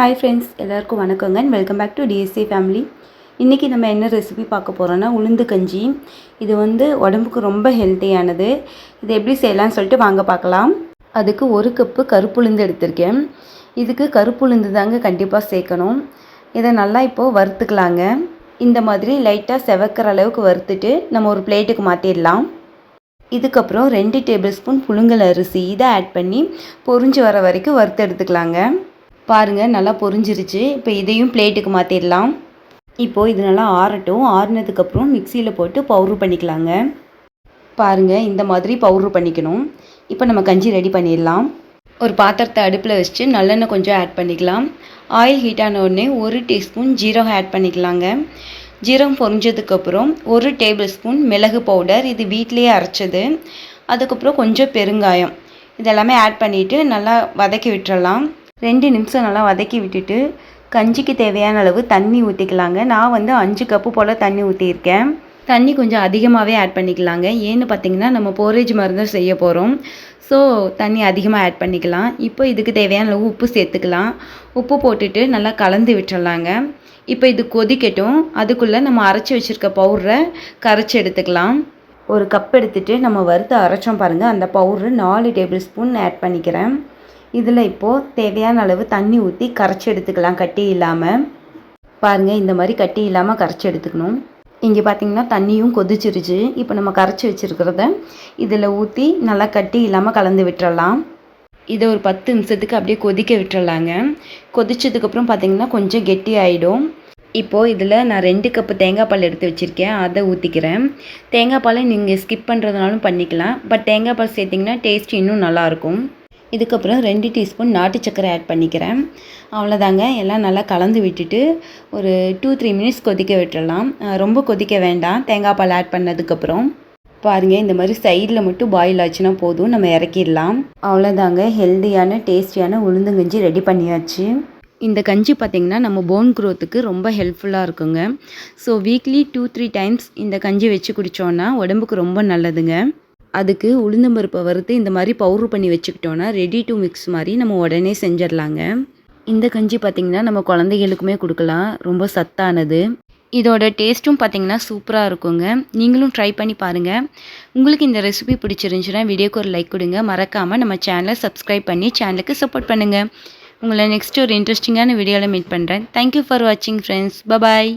Hi friends எல்லாருக்கும் வணக்கங்க. And welcome back to DSC family இன்றைக்கி நம்ம என்ன ரெசிபி பார்க்க போகிறோன்னா உளுந்து கஞ்சி. இது வந்து உடம்புக்கு ரொம்ப ஹெல்த்தியானது இது எப்படி செய்யலாம்னு சொல்லிட்டு வாங்க பார்க்கலாம். அதுக்கு ஒரு கப்பு கருப்புளுந்து எடுத்திருக்கேன். இதுக்கு கருப்புளுந்து தாங்க கண்டிப்பாக சேர்க்கணும். இதை நல்லா இப்போது வறுத்துக்கலாங்க. இந்த மாதிரி லைட்டாக செவக்கிற அளவுக்கு வறுத்துட்டு நம்ம ஒரு பிளேட்டுக்கு மாற்றிடலாம் இதுக்கப்புறம் ரெண்டு டேபிள் ஸ்பூன் புழுங்கல் அரிசி. இதை ஆட் பண்ணி பொரிஞ்சு வர வரைக்கும் வறுத்து எடுத்துக்கலாங்க. பாருங்கள் நல்லா பொரிஞ்சிருச்சு. இப்போ இதையும் பிளேட்டுக்கு மாற்றிடலாம் இப்போது இது நல்லா ஆறட்டும். ஆறுனதுக்கப்புறம் மிக்சியில் போட்டு பவுட்ரு பண்ணிக்கலாங்க. பாருங்கள் இந்த மாதிரி பவுட்ரு பண்ணிக்கணும். இப்போ நம்ம கஞ்சி ரெடி பண்ணிடலாம். ஒரு பாத்திரத்தை அடுப்பில் வச்சுட்டு நல்லெண்ணெய் கொஞ்சம் ஆட் பண்ணிக்கலாம். ஆயில் ஹீட் ஆன உடனே ஒரு டீஸ்பூன் ஜீரகம் ஆட் பண்ணிக்கலாங்க. ஜீரகம் பொரிஞ்சதுக்கப்புறம் ஒரு டேபிள் ஸ்பூன் மிளகு பவுடர் இது வீட்டிலேயே அரைச்சது. அதுக்கப்புறம் கொஞ்சம் பெருங்காயம். இதெல்லாமே ஆட் பண்ணிவிட்டு நல்லா வதக்கி விட்டுறலாம். ரெண்டு நிமிஷம் நல்லா வதக்கி விட்டுட்டு கஞ்சிக்கு தேவையான அளவு தண்ணி ஊற்றிக்கலாங்க நான் வந்து அஞ்சு கப்பு போல் தண்ணி ஊற்றியிருக்கேன் தண்ணி கொஞ்சம் அதிகமாகவே ஆட் பண்ணிக்கலாங்க. ஏன்னு பார்த்தீங்கன்னா நம்ம போரேஜ் மருந்து செய்ய போகிறோம் ஸோ தண்ணி அதிகமாக ஆட் பண்ணிக்கலாம். இப்போ இதுக்கு தேவையான அளவு உப்பு சேர்த்துக்கலாம். உப்பு போட்டுட்டு நல்லா கலந்து விட்டுடலாங்க இப்போ இது கொதிக்கட்டும். அதுக்குள்ளே நம்ம அரைச்சி வச்சுருக்க பவுடரை கரைச்சி எடுத்துக்கலாம். ஒரு கப் எடுத்துகிட்டு நம்ம வறுத்து அரைச்சோம் பாருங்கள் அந்த பவுட்ரு நாலு டேபிள் ஸ்பூன் ஆட் பண்ணிக்கிறேன். இதில் இப்போது தேவையான அளவு தண்ணி ஊற்றி கரைச்சி எடுத்துக்கலாம் கட்டி இல்லாமல் பாருங்கள் இந்த மாதிரி கட்டி இல்லாமல் கரைச்சி எடுத்துக்கணும். இங்கே பார்த்தீங்கன்னா தண்ணியும் கொதிச்சிருச்சு. இப்போ நம்ம கரைச்சி வச்சுருக்கிறத இதில் ஊற்றி நல்லா கட்டி இல்லாமல் கலந்து விட்டுறலாம். இதை ஒரு பத்து நிமிஷத்துக்கு அப்படியே கொதிக்க விட்டுறலாங்க. கொதிச்சதுக்கப்புறம் பார்த்தீங்கன்னா கொஞ்சம் கெட்டி ஆகிடும் இப்போது இதில் நான் ரெண்டு கப்பு தேங்காய் பால் எடுத்து வச்சுருக்கேன். அதை ஊற்றிக்கிறேன் தேங்காய் பாலை நீங்கள் ஸ்கிப் பண்ணுறதுனாலும் பண்ணிக்கலாம். பட் தேங்காய் பால் சேர்த்திங்கன்னா டேஸ்ட் இன்னும் நல்லாயிருக்கும் இதுக்கப்புறம் ரெண்டு டீஸ்பூன் நாட்டு சக்கரை ஆட் பண்ணிக்கிறேன். அவ்வளோதாங்க. எல்லாம் நல்லா கலந்து விட்டுட்டு ஒரு டூ த்ரீ மினிட்ஸ் கொதிக்க விட்டுறலாம். ரொம்ப கொதிக்க வேண்டாம். தேங்காய் பால் ஆட் பண்ணதுக்கப்புறம். பாருங்கள் இந்த மாதிரி சைடில் மட்டும் பாயில் ஆச்சுன்னா போதும். நம்ம இறக்கிடலாம். அவ்வளோதாங்க. ஹெல்த்தியான டேஸ்டியான உளுந்தங்கஞ்சி ரெடி பண்ணியாச்சு. இந்த கஞ்சி பார்த்திங்கன்னா நம்ம போன் க்ரோத்துக்கு ரொம்ப ஹெல்ப்ஃபுல்லாக இருக்குங்க. So weekly two three times இந்த கஞ்சி வச்சு குடித்தோன்னா உடம்புக்கு ரொம்ப நல்லதுங்க. அதுக்கு உளுந்தம்பருப்பை வறுத்து இந்த மாதிரி பவுட்ரு பண்ணி வச்சுக்கிட்டோன்னா ரெடி டு மிக்ஸ் மாதிரி நம்ம உடனே செஞ்சிடலாங்க. இந்த கஞ்சி பார்த்திங்கன்னா நம்ம குழந்தைகளுக்குமே கொடுக்கலாம். ரொம்ப சத்தானது. இதோட டேஸ்ட்டும் பார்த்திங்கன்னா சூப்பராக இருக்குங்க. நீங்களும் ட்ரை பண்ணி பாருங்கள் உங்களுக்கு இந்த ரெசிபி பிடிச்சிருந்துச்சுன்னா வீடியோக்கு ஒரு லைக் கொடுங்க. மறக்காமல் நம்ம சேனலை சப்ஸ்கிரைப் பண்ணி சேனலுக்கு சப்போர்ட் பண்ணுங்கள் உங்களை நெக்ஸ்ட் ஒரு இன்ட்ரெஸ்டிங்கான வீடியோவில் மீட் பண்ணுறேன் தேங்க்யூ ஃபார் வாட்சிங் ஃப்ரெண்ட்ஸ் பபாய்